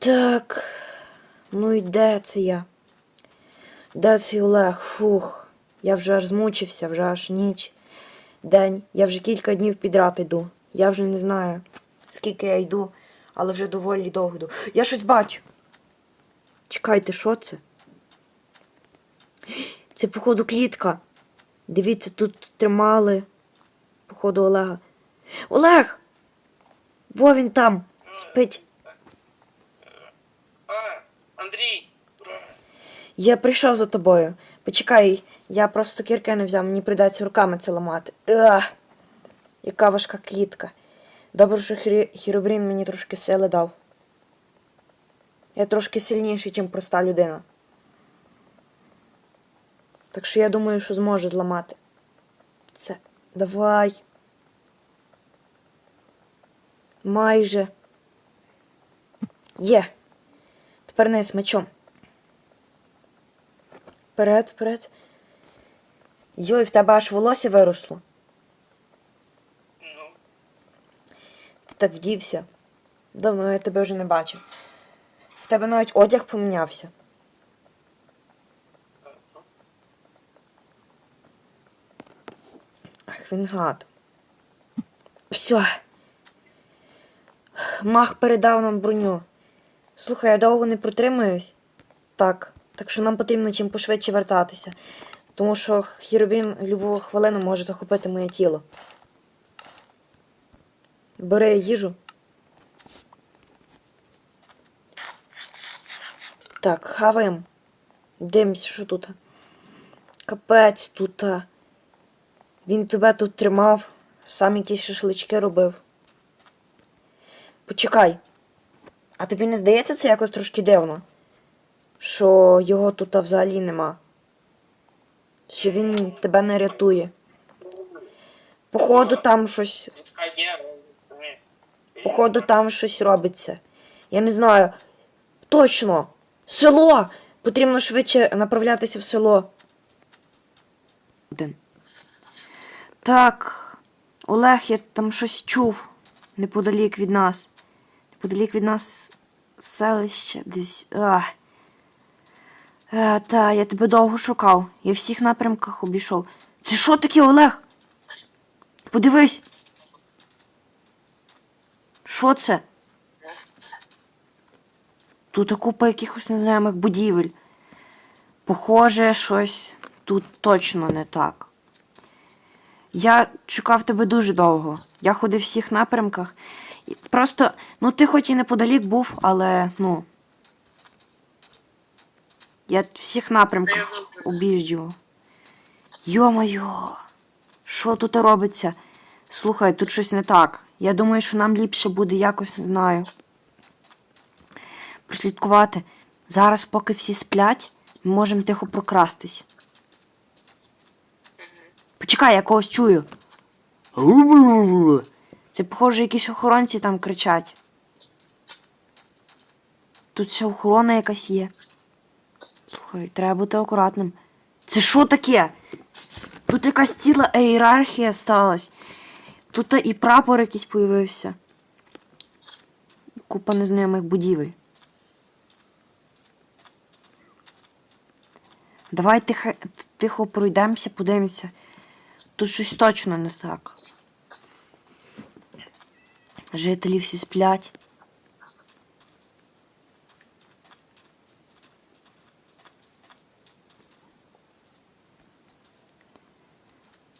Так. Ну і де це я? Де цей Олег? Фух. Я вже аж змучився, вже аж ніч. День. Я вже кілька днів підряд йду. Я вже не знаю, скільки я йду, але вже доволі довго йду. Я щось бачу. Чекайте, що це? Це, походу, клітка. Дивіться, тут тримали. Походу, Олега. Олег! Во він там. Спить. Андрій, Я прийшов за тобою. Почекай, я просто кірки не взяв, мені прийдеться руками це ламати. Ах, яка важка клітка. Добре, що Хірі... Хіробрін мені трошки сили дав. Я трошки сильніший, ніж проста людина. Так що я думаю, що зможу зламати. Це. Давай. Майже. Є. З мечом. Вперед, вперед. Йой, в тебе аж волосся виросло. ну, Ти так вдівся. Давно я тебе вже не бачив. В тебе навіть одяг помінявся. Ах, він гад. Все. Мах передав нам броню. Слухай, я довго не протримаюсь. Так, так що нам потрібно чим пошвидше вертатися. Тому що Хіробін любого хвилину може захопити моє тіло. Бери їжу. Так, хаваємо. Дивимося, що тут. Капець тут. Він тебе тут тримав, сам якісь шашлички робив. Почекай. А тобі не здається це якось трошки дивно? Що його тут взагалі нема? Що він тебе не рятує? Походу там щось. Походу, там щось робиться. Я не знаю. Точно! Село! Потрібно швидше направлятися в село. Так. Олег, я там щось чув. Неподалік від нас. Неподалік від нас селище десь. Ах. Е, та, я тебе довго шукав. Я в всіх напрямках обійшов. Це що таке, Олег? Подивись. Що це? Тут купа якихось незнайомих будівель. Похоже, щось тут точно не так. Я чекав тебе дуже довго. Я ходив в всіх напрямках. І Просто, ну ти хоч і неподалік був, але ну. Я всіх напрямках об'їжджу. Йо-моє, що тут робиться? Слухай, тут щось не так. Я думаю, що нам ліпше буде якось, не знаю. Прослідкувати. Зараз, поки всі сплять, ми можемо тихо прокрастись. Почекай, я когось чую. Це, похоже, якісь охоронці там кричать. Тут ще охорона якась є. Слухай, треба бути акуратним. Це що таке? Тут якась ціла ієрархія сталась. Тут і прапор якийсь появився. Купа незнайомих будівель. Давай тихо, тихо пройдемося, подивимося. Тут щось точно не так. Жителі всі сплять.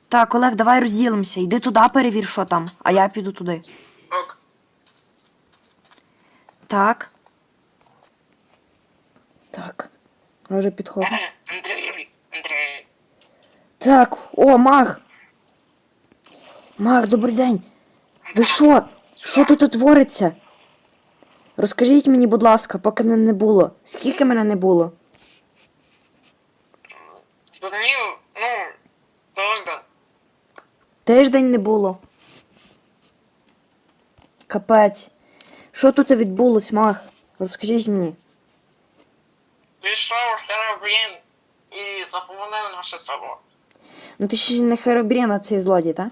Так, Олег, давай розділимося. Йди туди, перевір, що там, а я піду туди. Ок. Так. Так. Вже підходжу. Е, Андрій, Андрій. Так, о, маг. Маг, добрий день. Ви що? Що тут твориться? Розкажіть мені, будь ласка, поки мене не було. Скільки мене не було? Днів, ну, тиждень. Тиждень не було. Капець. Що тут відбулось, маг? Розкажіть мені. Пішов Херобрін і заполонив наше село. Ну ти ще не Херобрін, а цей злодій, так?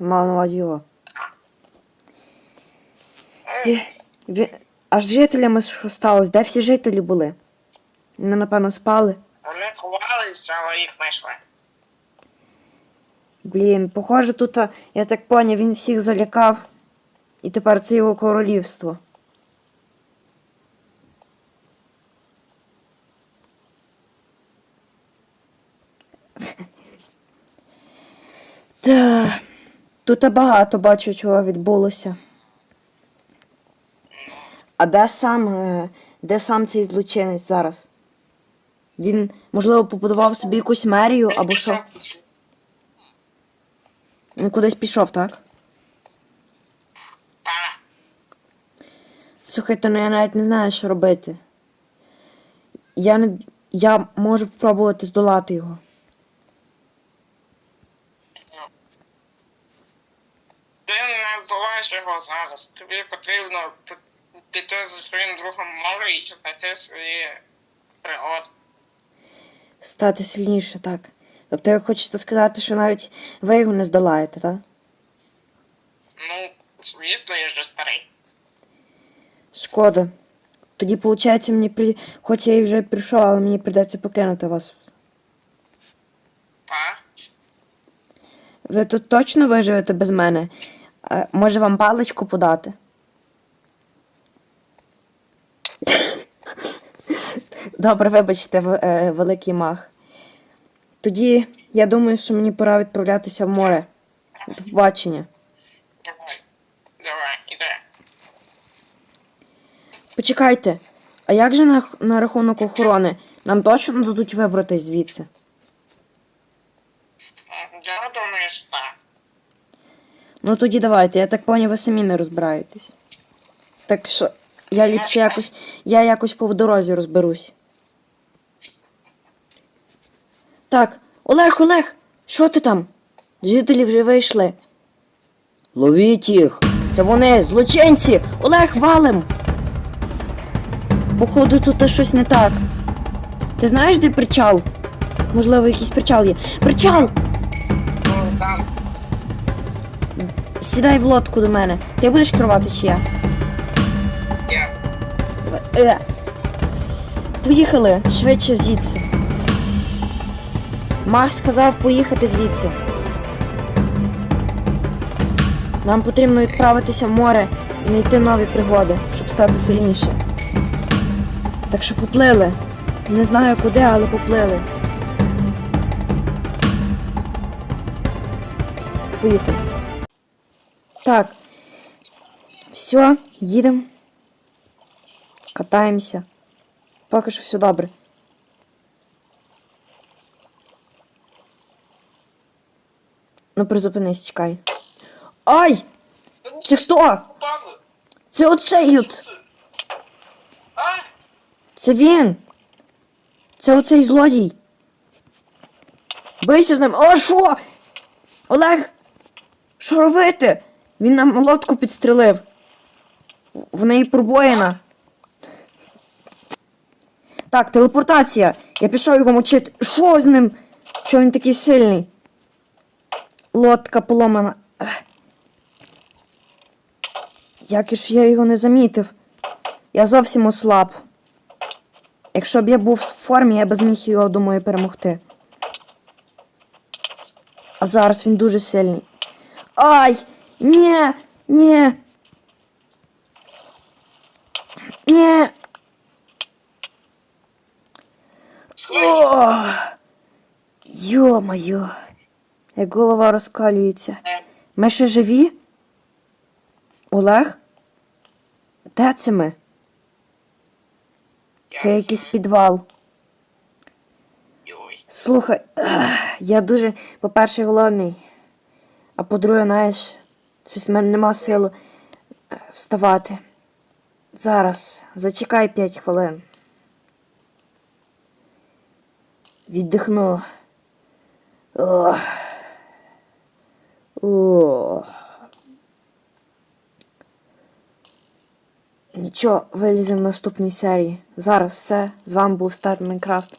Мала на увазі його. Е, А з жителями що сталося? Де всі жителі були? Вони, напевно, спали. Вони ховалися, але їх знайшли. Блін, похоже, тут, я так поняв, він всіх залякав. І тепер це його королівство. Та, тут багато бачу, чого відбулося. А де сам, е, де сам цей злочинець зараз? Він, можливо, побудував собі якусь мерію або що? Він кудись пішов, так? Та, Слухайте, ну я навіть не знаю, що робити. Я не. Я можу спробувати здолати його. Ти не здолаєш його зараз. Тобі потрібно піти зі своїм другом море і знайти свої пригоди. Стати сильніше, так. Тобто ви хочете сказати, що навіть ви його не здолаєте, так? Ну, звісно, я вже старий. Шкода. Тоді, виходить, мені при... хоч я і вже прийшов, але мені прийдеться покинути вас. Та? Ви тут точно виживете без мене? А, може вам паличку подати? Добре, вибачте, е, великий мах. Тоді я думаю, що мені пора відправлятися в море. До побачення. Давай. Давай, іде. Почекайте, а як же на, на рахунок охорони? Нам точно дадуть вибратись звідси? Я думаю, що так. Ну тоді давайте, я так поняв, ви самі не розбираєтесь. Так що я ліпше якось. Я якось по дорозі розберусь. Так, Олег, Олег, що ти там? Жителі вже вийшли. Ловіть їх! Це вони, злочинці! Олег, валим! Походу, тут щось не так. Ти знаєш, де причал? Можливо, якийсь причал є. Причал! Там. Сідай в лодку до мене. Ти будеш керувати чи я? Я. Е. Поїхали швидше звідси. Мах сказав поїхати звідси. Нам потрібно відправитися в море і знайти нові пригоди, щоб стати сильніше. Так що поплили. Не знаю куди, але поплили. Поїхали. Так. Все, їдемо. Катаємося. Поки що все добре. Ну, призупинись, чекай. Ай! Це хто? Це оцей от! Це він! Це оцей злодій! Бийся з ним! О, що? Олег! Що робити? Він нам лодку підстрелив. В неї пробоїна. Так, телепортація. Я пішов його мочити. Що з ним? Що він такий сильний? Лодка поломана. Як ж я його не замітив? Я зовсім ослаб. Якщо б я був в формі, я б зміг його, думаю, перемогти. А зараз він дуже сильний. Ай! Ні! Ні! Ні! О! Йо-моє! Як голова розкалюється. Ми ще живі? Олег? Де це ми? Це якийсь підвал. Слухай, я дуже, по-перше, голодний. А по-друге, знаєш, щось в мене нема сил е, вставати. Зараз, зачекай 5 хвилин. Віддихну. Ох. Нічого, виліземо в наступній серії. Зараз все. З вами був Стар Майнкрафт.